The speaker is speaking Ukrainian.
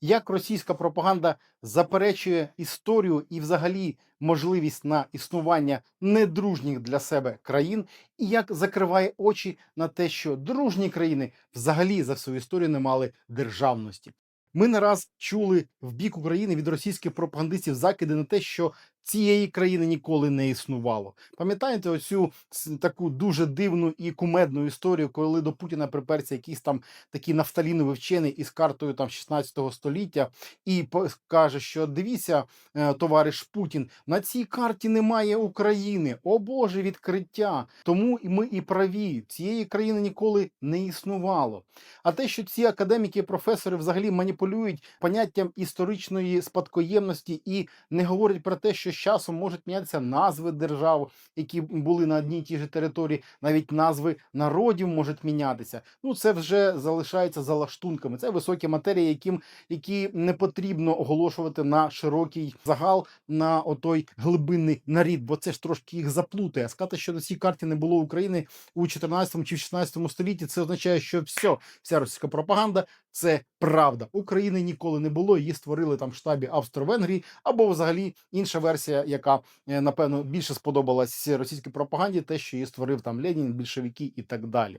як російська пропаганда заперечує історію і, взагалі, можливість на існування недружніх для себе країн, і як закриває очі на те, що дружні країни взагалі за всю історію не мали державності. Ми не раз чули в бік України від російських пропагандистів закиди на те, що цієї країни ніколи не існувало. Пам'ятаєте оцю таку дуже дивну і кумедну історію, коли до Путіна приперся якийсь там такий нафталіновий вчений із картою там 16 століття і каже, що дивіться, е, товариш Путін, на цій карті немає України. О Боже, відкриття. Тому ми і праві. Цієї країни ніколи не існувало. А те, що ці академіки і професори взагалі маніпулюють поняттям історичної спадкоємності і не говорять про те, що з часом можуть мінятися назви держав, які були на одній і тій же території, навіть назви народів можуть мінятися. Ну це вже залишається за лаштунками. Це високі матерії, яким які не потрібно оголошувати на широкий загал на отой глибинний нарід, бо це ж трошки їх заплутає. Сказати, що на цій карті не було України у 14 чи 16 столітті, це означає, що все, вся російська пропаганда це правда. України ніколи не було. Її створили там в штабі Австро-Венгрії, або взагалі інша версія, яка е, напевно більше сподобалась російській пропаганді, те, що її створив там Ленін, більшовики і так далі.